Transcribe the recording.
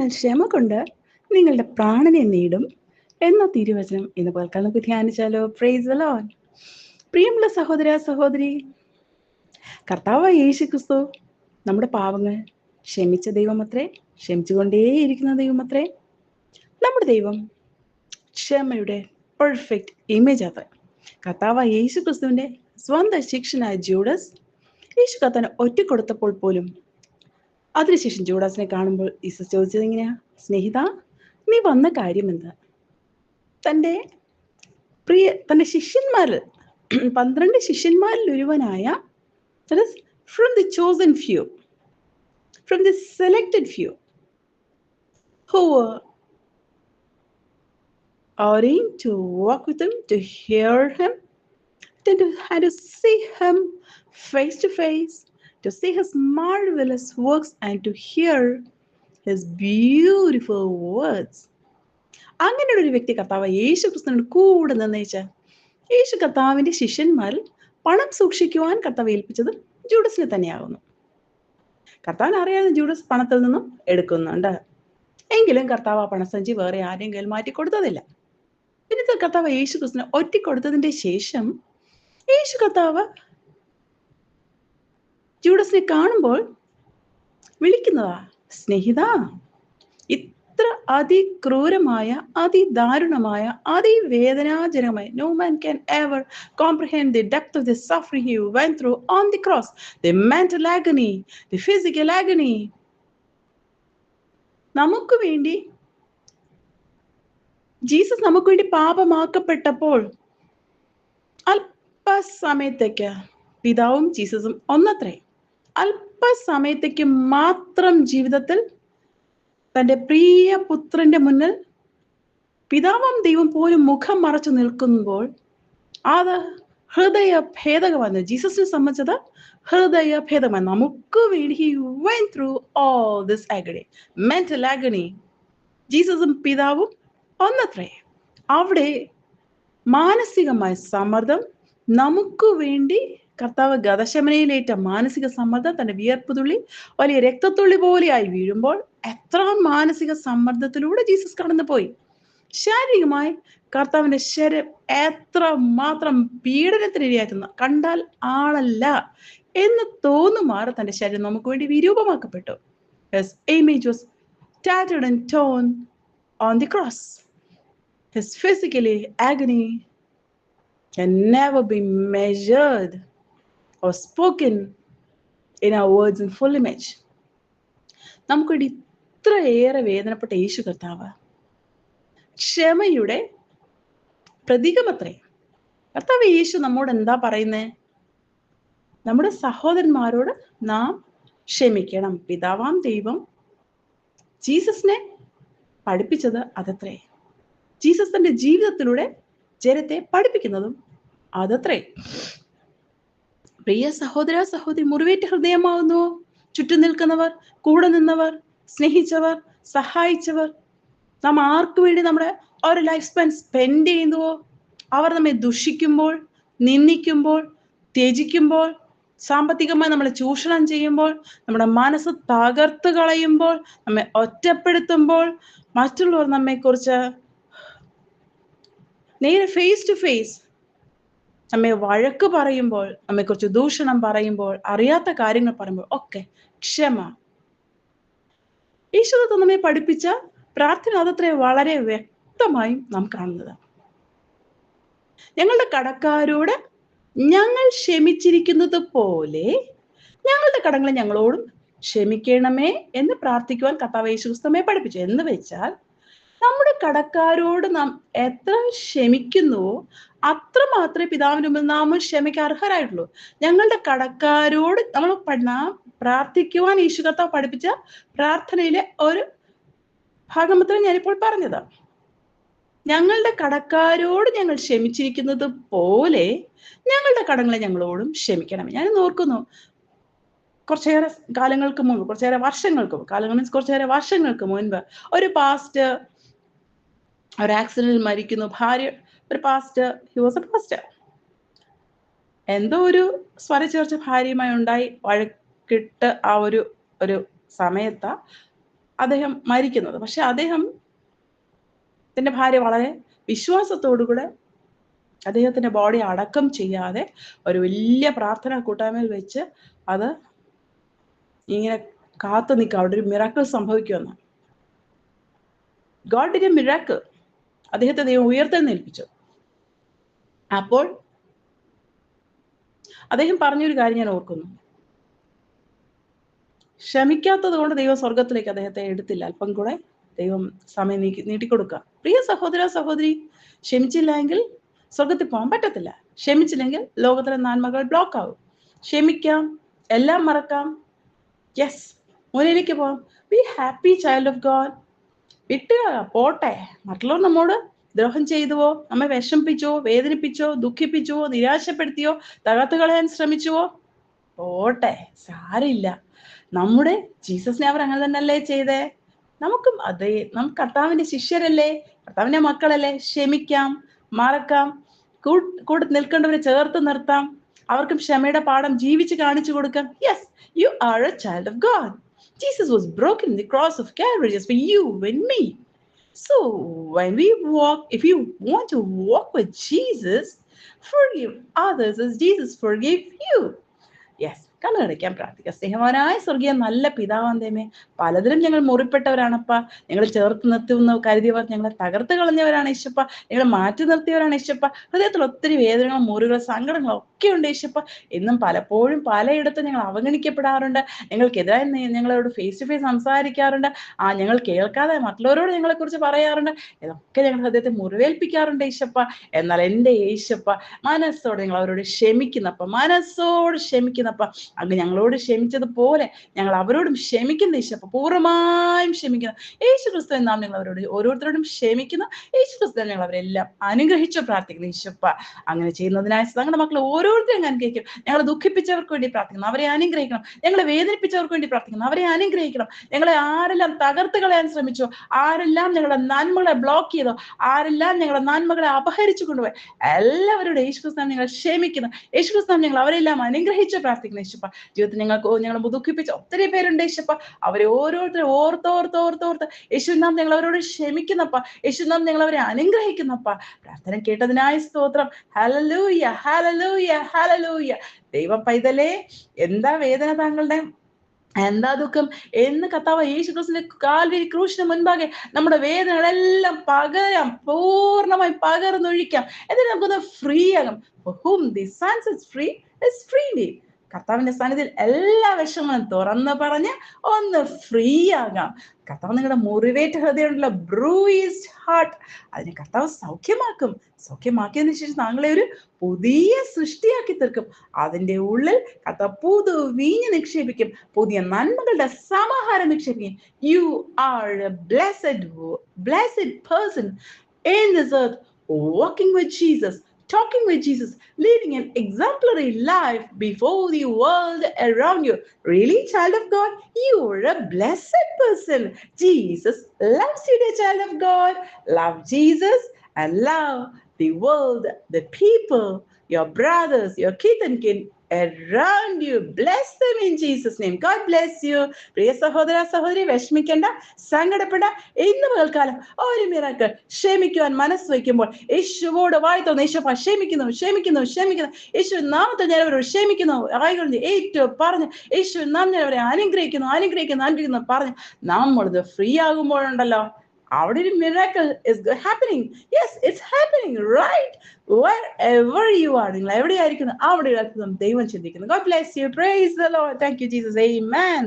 നിങ്ങൾ ക്ഷമ കൊണ്ട് നിങ്ങളുടെ പ്രാണനെ നേടും എന്ന തിരുവചനം ഇന്ന് കേൾക്കാൻ നമുക്ക് ധ്യാനിച്ചാലോ? പ്രൈസ് ലോൺ പ്രിയമുള്ള സഹോദര സഹോദരി കർത്താവ് യേശു ക്രിസ്തു നമ്മുടെ പാവങ്ങൾ ക്ഷമിച്ച ദൈവമത്രേ ക്ഷമിച്ചുകൊണ്ടേയിരിക്കുന്ന ദൈവമത്രേ നമ്മുടെ ദൈവം ക്ഷമയുടെ പെർഫെക്റ്റ് ഇമേജ് അത്ര കർത്താവ് യേശു ക്രിസ്തുവിന്റെ സ്വന്തം ശിക്ഷനായ ജൂഡസ് യേശു കർത്താൻ ഒറ്റക്കൊടുത്തപ്പോൾ പോലും അതിനുശേഷം ജൂഡാസിനെ കാണുമ്പോൾ ഈസസ് ചോദിച്ചത് എങ്ങനെയാ? സ്നേഹിത നീ വന്ന കാര്യം എന്താ? തന്റെ പ്രിയ തന്റെ ശിഷ്യന്മാരിൽ പന്ത്രണ്ട് ശിഷ്യന്മാരിൽ ഒരുവനായ from the chosen few from the selected few who arranged to walk with him, to hear him, then to, and to see him face, to see his marvelous works, and to hear his beautiful words. അങ്ങനെ ഒരു വ്യക്തി കർത്താവ് യേശു ക്രിസ്തുവിനോട് കൂടെ നിർണയിച്ച യേശു കർത്താവിന്റെ ശിഷ്യന്മാരിൽ പണം സൂക്ഷിക്കുവാൻ കർത്താവ് ഏൽപ്പിച്ചത് ജൂഡസിനെ തന്നെയാകുന്നു. കർത്താവിന് അറിയാതെ ജൂഡസ് പണത്തിൽ നിന്നും എടുക്കുന്നുണ്ട്. എങ്കിലും കർത്താവ് ആ പണസഞ്ചി വേറെ ആരെയും കയ്യിൽ മാറ്റി കൊടുത്തതില്ല. പിന്നെ കർത്താവ് യേശു ക്രിസ്തുവിനെ ഒറ്റ കൊടുത്തതിന്റെ ശേഷം യേശു കർത്താവ് ജൂഡസിനെ കാണുമ്പോൾ വിളിക്കുന്നതാ സ്നേഹിത ഇത്ര അതിക്രൂരമായ അതിദാരുണമായ അതിവേദനാജനകമായ no man can ever comprehend the depth of the suffering you went through on the cross the mental agony the physical agony നമുക്ക് വേണ്ടി ജീസസ് നമുക്ക് വേണ്ടി പാപമാക്കപ്പെട്ടപ്പോൾ അല്പസമയത്തേക്ക് പിതാവും ജീസസും ഒന്നത്രേ. അല്പസമയത്തേക്ക് മാത്രം ജീവിതത്തിൽ തന്റെ പ്രിയ പുത്രന്റെ മുന്നിൽ പിതാവും ദൈവം പോലും മുഖം മറച്ചു നിൽക്കുമ്പോൾ അത് ഹൃദയ ഭേദകമാണ്. ജീസസിനെ സംബന്ധിച്ചത് ഹൃദയ ഭേദമാണ്. നമുക്ക് വേണ്ടി he went through all this agony mental agony ജീസസും പിതാവും ഒന്നത്രേ. അവിടെ മാനസികമായ സമ്മർദ്ദം നമുക്ക് വേണ്ടി കർത്താവ് ഗതശമനയിലേറ്റ മാനസിക സമ്മർദ്ദം തന്റെ വിയർപ്പ് തുള്ളി വലിയ രക്തത്തുള്ളി പോലെയായി വീഴുമ്പോൾ എത്ര മാനസിക സമ്മർദ്ദത്തിലൂടെ ജീസസ് കടന്നു പോയി ശാരീരികമായി കർത്താവിന്റെ ശരീരം എത്ര മാത്രം പീഡനത്തിനിരയാക്കുന്ന കണ്ടാൽ ആളല്ല എന്ന് തോന്നുമാറ് തന്റെ ശരീരം നമുക്ക് വേണ്ടി വിരൂപമാക്കപ്പെട്ടു. His image was tattered and torn on the cross. His or spoken in our words in full image. നമുക്ക് ഇത്രയേറെ വേദനപ്പെട്ട യേശു കർത്താവ് ക്ഷമയുടെ പ്രതീകമത്രേ കർത്താവ് യേശു നമ്മോട് എന്താ പറയുന്നേ? നമ്മുടെ സഹോദരന്മാരോട് നാം ക്ഷമിക്കണം. പിതാവാം ദൈവം ജീസസിനെ പഠിപ്പിച്ചത് അതത്രേ. ജീസസ് തന്റെ ജീവിതത്തിലൂടെ ജനത്തെ പഠിപ്പിക്കുന്നതും അതത്രേ. പ്രിയ സഹോദര സഹോദരി മുറിവേറ്റ ഹൃദയമാകുന്നുവോ ചുറ്റും നിൽക്കുന്നവർ കൂടെ നിന്നവർ സ്നേഹിച്ചവർ സഹായിച്ചവർ. നാം ആർക്കു വേണ്ടി നമ്മുടെ ഒരു ലൈഫ് സ്പാൻ സ്പെൻഡ് ചെയ്യുന്നുവോ? അവർ നമ്മെ ദുഷിക്കുമ്പോൾ നിന്ദിക്കുമ്പോൾ ത്യജിക്കുമ്പോൾ സാമ്പത്തികമായി നമ്മളെ ചൂഷണം ചെയ്യുമ്പോൾ നമ്മുടെ മനസ്സ് തകർത്ത് കളയുമ്പോൾ നമ്മെ ഒറ്റപ്പെടുത്തുമ്പോൾ മറ്റുള്ളവർ നമ്മെക്കുറിച്ച് നേരെ ഫേസ് ടു ഫേസ് നമ്മെ വഴക്ക് പറയുമ്പോൾ നമ്മെക്കുറിച്ച് ദൂഷണം പറയുമ്പോൾ അറിയാത്ത കാര്യങ്ങൾ പറയുമ്പോൾ ഒക്കെ ക്ഷമ. ഈശ്വരത്തെ നമ്മെ പഠിപ്പിച്ച പ്രാർത്ഥന അതത്ര വളരെ വ്യക്തമായും നാം കാണുന്നത്. ഞങ്ങളുടെ കടക്കാരോട് ഞങ്ങൾ ക്ഷമിച്ചിരിക്കുന്നത് പോലെ ഞങ്ങളുടെ കടങ്ങളെ ഞങ്ങളോടും ക്ഷമിക്കണമേ എന്ന് പ്രാർത്ഥിക്കുവാൻ കർത്താവ് യേശുക്രിസ്തമേ പഠിപ്പിച്ചു. എന്ന് വെച്ചാൽ നമ്മുടെ കടക്കാരോട് നാം എത്ര ക്ഷമിക്കുന്നുവോ അത്ര മാത്രമേ പിതാവിന് മുമ്പിൽ നാം ക്ഷമയ്ക്ക് അർഹരായിട്ടുള്ളൂ. ഞങ്ങളുടെ കടക്കാരോട് നമ്മൾ പ്രാർത്ഥിക്കുവാൻ ഈശുകർത്താവ് പഠിപ്പിച്ച പ്രാർത്ഥനയിലെ ഒരു ഭാഗം മാത്രമേ ഞാനിപ്പോൾ പറഞ്ഞത്. ഞങ്ങളുടെ കടക്കാരോട് ഞങ്ങൾ ക്ഷമിച്ചിരിക്കുന്നത് പോലെ ഞങ്ങളുടെ കടങ്ങളെ ഞങ്ങളോടും ക്ഷമിക്കണം. ഞാൻ ഓർക്കുന്നു കുറച്ചേറെ കാലങ്ങൾക്ക് മുമ്പ് കുറച്ചേറെ വർഷങ്ങൾക്ക് കാലങ്ങൾ മീൻസ് കുറച്ചേറെ വർഷങ്ങൾക്ക് മുൻപ് ഒരു പാസ്റ്റ് ഒരു ആക്സിഡന്റിൽ മരിക്കുന്നു. ഭാര്യ ഒരു pastor he was a pastor എന്തോ ഒരു സ്വരച്ചേർച്ച ഭാര്യയുമായി ഉണ്ടായി. വഴക്കിട്ട് ആ ഒരു ഒരു സമയത്ത് അദ്ദേഹം മരിക്കുന്നത്. പക്ഷെ അദ്ദേഹം തന്റെ ഭാര്യ വളരെ വിശ്വാസത്തോടുകൂടെ അദ്ദേഹത്തിന്റെ ബോഡി അടക്കം ചെയ്യാതെ ഒരു വലിയ പ്രാർത്ഥന കൂട്ടായ്മയിൽ വെച്ച് അത് ഇങ്ങനെ കാത്തു നിൽക്കുക അവിടെ ഒരു മിറാക്കിൾ സംഭവിക്കുമെന്ന് ഗോഡ് ഡിഡ് എ അദ്ദേഹത്തെ ദൈവം ഉയർത്തെന്നേൽപ്പിച്ചു അപ്പോൾ അദ്ദേഹം പറഞ്ഞൊരു കാര്യം ഞാൻ ഓർക്കുന്നു. ക്ഷമിക്കാത്തത് കൊണ്ട് ദൈവം സ്വർഗത്തിലേക്ക് അദ്ദേഹത്തെ എടുത്തില്ല. അല്പം കൂടെ ദൈവം സമയം നീക്കി നീട്ടിക്കൊടുക്കുക. പ്രിയ സഹോദര സഹോദരി ക്ഷമിച്ചില്ല എങ്കിൽ സ്വർഗത്തിൽ പോകാൻ പറ്റത്തില്ല. ക്ഷമിച്ചില്ലെങ്കിൽ ലോകത്തിലെ നന്മകൾ ബ്ലോക്ക് ആവും. ക്ഷമിക്കാം എല്ലാം മറക്കാം. യെസ് മുന്നിലേക്ക് പോവാം be happy child of God വിട്ടുക പോട്ടെ. മറ്റുള്ളവർ നമ്മോട് ദ്രോഹം ചെയ്തുവോ നമ്മെ വിഷമിപ്പിച്ചോ വേദനിപ്പിച്ചോ ദുഃഖിപ്പിച്ചുവോ നിരാശപ്പെടുത്തിയോ തകർത്ത് കളയാൻ ശ്രമിച്ചുവോ പോട്ടെ. സാരില്ല നമ്മുടെ ജീസസിനെ അവർ അങ്ങനെ തന്നെയല്ലേ ചെയ്തേ? നമുക്കും അതേ. നമുക്ക് കർത്താവിന്റെ ശിഷ്യരല്ലേ? കർത്താവിന്റെ മക്കളല്ലേ? ക്ഷമിക്കാം മറക്കാം കൂടെ നിൽക്കേണ്ടവരെ ചേർത്ത് നിർത്താം. അവർക്കും ക്ഷമയുടെ പാഠം ജീവിച്ച് കാണിച്ചു കൊടുക്കാം. Yes you are a child of God Jesus was broken the cross of Calvary just for you and me. So when we walk, if you want to walk with Jesus, forgive others as Jesus forgave you. Yes, കണ്ണടയ്ക്കാൻ പ്രാർത്ഥിക്കാം സ്നേഹവാനായ സ്വർഗീയ നല്ല പിതാവാന്തേമേ പലതിലും ഞങ്ങൾ മുറിപ്പെട്ടവരാണപ്പ ഞങ്ങൾ ചേർത്ത് നിർത്തുന്ന കരുതിയവർ ഞങ്ങളെ തകർത്ത് കളഞ്ഞവരാണ് ഈശപ്പ ഞങ്ങളെ മാറ്റി നിർത്തിയവരാണ് ഈശപ്പ ഹൃദയത്തിൽ ഒത്തിരി വേദനകളും മുറികളും സങ്കടങ്ങളും ഒക്കെ ഉണ്ട് ഈശപ്പ. എന്നും പലപ്പോഴും പലയിടത്തും ഞങ്ങൾ അവഗണിക്കപ്പെടാറുണ്ട്. ഞങ്ങൾക്കെതിരായി ഞങ്ങളോട് ഫേസ് ടു ഫേസ് സംസാരിക്കാറുണ്ട്. ആ ഞങ്ങൾ കേൾക്കാതെ മറ്റുള്ളവരോട് ഞങ്ങളെ കുറിച്ച് പറയാറുണ്ട്. ഇതൊക്കെ ഞങ്ങൾ ഹൃദയത്തെ മുറിവേൽപ്പിക്കാറുണ്ട് ഈശപ്പ. എന്നാൽ എന്റെ യേശപ്പ മനസ്സോടെ ഞങ്ങൾ അവരോട് ക്ഷമിക്കുന്നപ്പ മനസ്സോട് ക്ഷമിക്കുന്നപ്പ അങ്ങ് ഞങ്ങളോട് ക്ഷമിച്ചതുപോലെ ഞങ്ങൾ അവരോടും ക്ഷമിക്കുന്ന ഈശപ്പ. പൂർണമായും ക്ഷമിക്കുന്നു. യേശു ക്രിസ്തു നാം ഞങ്ങൾ അവരോട് ഓരോരുത്തരോടും ക്ഷമിക്കുന്നു. യേശു ക്രിസ്തു ഞങ്ങൾ അവരെല്ലാം അനുഗ്രഹിച്ചു പ്രാർത്ഥിക്കുന്നു ഈശപ്പ. അങ്ങനെ ചെയ്യുന്നതിനായി ഞങ്ങളുടെ മക്കൾ ഓരോരുത്തരും അനുഗ്രഹിക്കും. ഞങ്ങളെ ദുഃഖിപ്പിച്ചവർക്ക് വേണ്ടി പ്രാർത്ഥിക്കണം അവരെ അനുഗ്രഹിക്കണം. ഞങ്ങളെ വേദനിപ്പിച്ചവർക്ക് വേണ്ടി പ്രാർത്ഥിക്കണം അവരെ അനുഗ്രഹിക്കണം. ഞങ്ങളെ ആരെല്ലാം തകർത്ത് കളയാൻ ശ്രമിച്ചോ ആരെല്ലാം ഞങ്ങളുടെ നന്മകളെ ബ്ലോക്ക് ചെയ്തോ ആരെല്ലാം ഞങ്ങളുടെ നന്മകളെ അപഹരിച്ചു കൊണ്ടുപോയി എല്ലാവരുടെ യേശു ക്രിസ്തു ഞങ്ങൾ ക്ഷമിക്കുന്നു. യേശു ക്രിസ്തു ഞങ്ങൾ അവരെല്ലാം അനുഗ്രഹിച്ച് പ്രാർത്ഥിക്കുന്നു. യേശുപ്പ ജീവിതത്തിൽ ഞങ്ങൾക്ക് ഞങ്ങൾ ദുഃഖിപ്പിച്ച ഒത്തിരി പേരുണ്ട് യേശുപ്പ. അവരെ ഓരോരുത്തരും ഓർത്തോർത്ത് ഓർത്തോർത്ത് യേശു നാം ഞങ്ങൾ അവരോട് ക്ഷമിക്കുന്നപ്പ. യേശു നാം ഞങ്ങൾ അവരെ അനുഗ്രഹിക്കുന്നപ്പ. പ്രാർത്ഥന കേട്ടതിനായി സ്തോത്രം. ഹലലൂയ ഹലലൂയ ഹലലൂയ ദൈവ പൈതലേ എന്താ വേദന താങ്കളുടെ? എന്താ ദുഃഖം? എന്ന് കത്താവ് യേശു ക്രിസ്തുവിന്റെ കാൽവരി ക്രൂശിന് മുൻപാകെ നമ്മുടെ വേദനകളെല്ലാം പകരാം പൂർണമായി പകർന്നൊഴിക്കാം. എന്നിട്ട് നമുക്കൊന്ന് ഫ്രീ ആകാം. ദി സൺസ് ഫ്രീ കർത്താവിന്റെ സ്ഥാനത്തിൽ എല്ലാ വിഷമങ്ങളും തുറന്ന് പറഞ്ഞ് ഒന്ന് ഫ്രീ ആകാം. കർത്താവ് നിങ്ങളുടെ മുറിവേറ്റ ഹൃദയമുള്ള ബ്രൂയിസ്ഡ് ഹാർട്ട് അതിനെ കർത്താവ് സൗഖ്യമാക്കും. സൗഖ്യമാക്കിയതിനു ശേഷം താങ്കളെ ഒരു പുതിയ സൃഷ്ടിയാക്കി തീർക്കും. അതിന്റെ ഉള്ളിൽ കർത്താവ് പുതു വീഞ്ഞ് നിക്ഷേപിക്കും. പുതിയ നന്മകളുടെ സമാഹാരം നിക്ഷേപിക്കും. You are a blessed blessed person in this earth walking with Jesus. Talking with Jesus, living an exemplary life before the world around you. Really, child of God, you're a blessed person. Jesus loves you, dear child of God. Love Jesus and love the world, the people, your brothers, your kith and kin around you. Bless them in Jesus' name. God bless you. പ്രിയ സഹോദര സഹോദരി വിഷമിക്കേണ്ട സങ്കടപ്പെട ഇന്ന് പകൽക്കാലം ഒരു miracle ക്ഷമിക്കുവാൻ മനസ്സ് വയ്ക്കുമ്പോൾ യേശുവോട് വായി തോന്നുന്നു യേശു ക്ഷമിക്കുന്നു ക്ഷമിക്കുന്നു ക്ഷമിക്കുന്നു യേശു നാമത്തെ ഞാൻ അവരോട് ക്ഷമിക്കുന്നു ആയിക്കൊണ്ട് ഏറ്റവും പറഞ്ഞു യേശു നാം ഞാൻ അവരെ അനുഗ്രഹിക്കുന്നു അനുഗ്രഹിക്കുന്നു അനുഗ്രഹിക്കുന്നു പറഞ്ഞു നമ്മളത് ഫ്രീ ആകുമ്പോഴുണ്ടല്ലോ അവിടെ ഒരു miracle is happening yes it's happening right wherever you are നിങ്ങൾ എവിടെയായിരിക്കുന്നു? അവിടെ ദൈവം ചിന്തിക്കുന്നു. God bless you. Praise the Lord. Thank you Jesus. Amen.